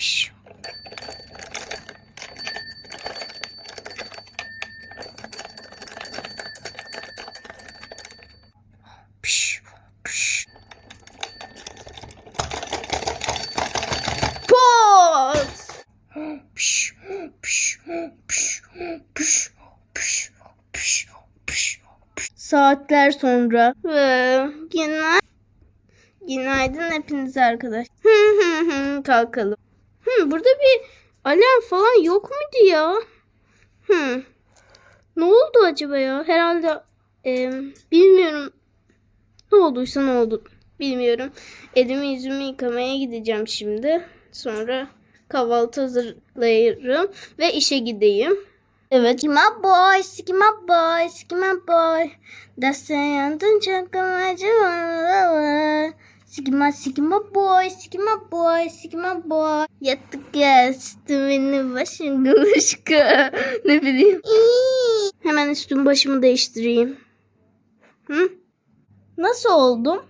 Piş. Piş, piş. Pot! Piş, piş, piş, piş, piş, piş, piş. Saatler sonra ve günaydın. Günaydın hepinize arkadaş. Kalkalım. Hı, burada bir alarm falan yok muydu ya? Hı. Ne oldu acaba ya? Herhalde e, bilmiyorum. Ne olduysa ne oldu. Bilmiyorum. Elimi yüzümü yıkamaya gideceğim şimdi. Sonra kahvaltı hazırlayırım ve işe gideyim. Evet. Skima boy, skima boy, skima boy. Desen yandın çok amacı var. Sigma sigma boy, sigma boy, sigma boy. Yattık ya, üstümün başım kılıçka. ne bileyim. Hemen üstüm başımı değiştireyim. Hı? Nasıl oldum?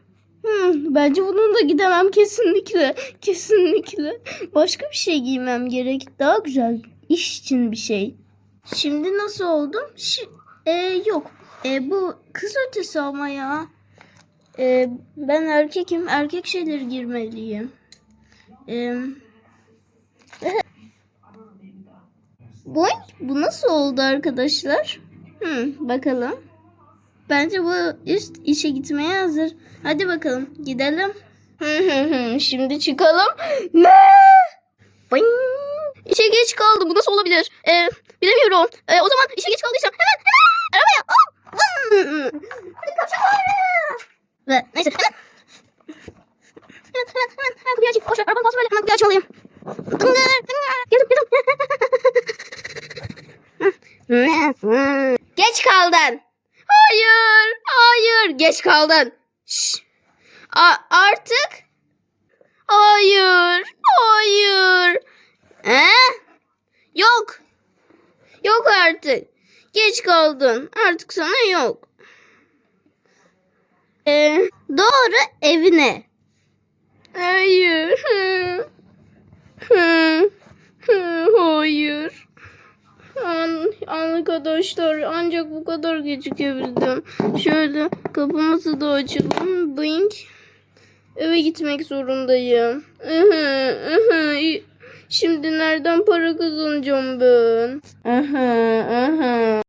Hı, bence bununla gidemem kesinlikle. Kesinlikle. Başka bir şey giymem gerek. Daha güzel. iş için bir şey. Şimdi nasıl oldum? Şi- e, yok. E, bu kız ötesi ama ya. E, ben erkekim. Erkek şeyleri girmeliyim. E, Boy, bu nasıl oldu arkadaşlar? Hı, bakalım. Bence bu üst işe gitmeye hazır. Hadi bakalım gidelim. Şimdi çıkalım. Ne? Boing. İşe geç kaldım. Bu nasıl olabilir? Ee, bilemiyorum. Ee, o zaman işe geç kaldıysam hemen hemen arabaya. Al. Ve neyse hemen. Hemen hemen hemen hemen kapıyı açayım. Boş ver arabanın kalsın böyle. Hemen kapıyı açmalıyım. Geldim geldim. Geç kaldın. Hayır, hayır. Geç kaldın. Şş. A- artık. Hayır, hayır. He? Yok. Yok artık. Geç kaldın. Artık sana yok. Doğru evine. Hayır. Hayır. An, arkadaşlar ancak bu kadar gecikebildim. Şöyle kapımızı da açalım. Blink. Eve gitmek zorundayım. Şimdi nereden para kazanacağım ben? Aha, aha.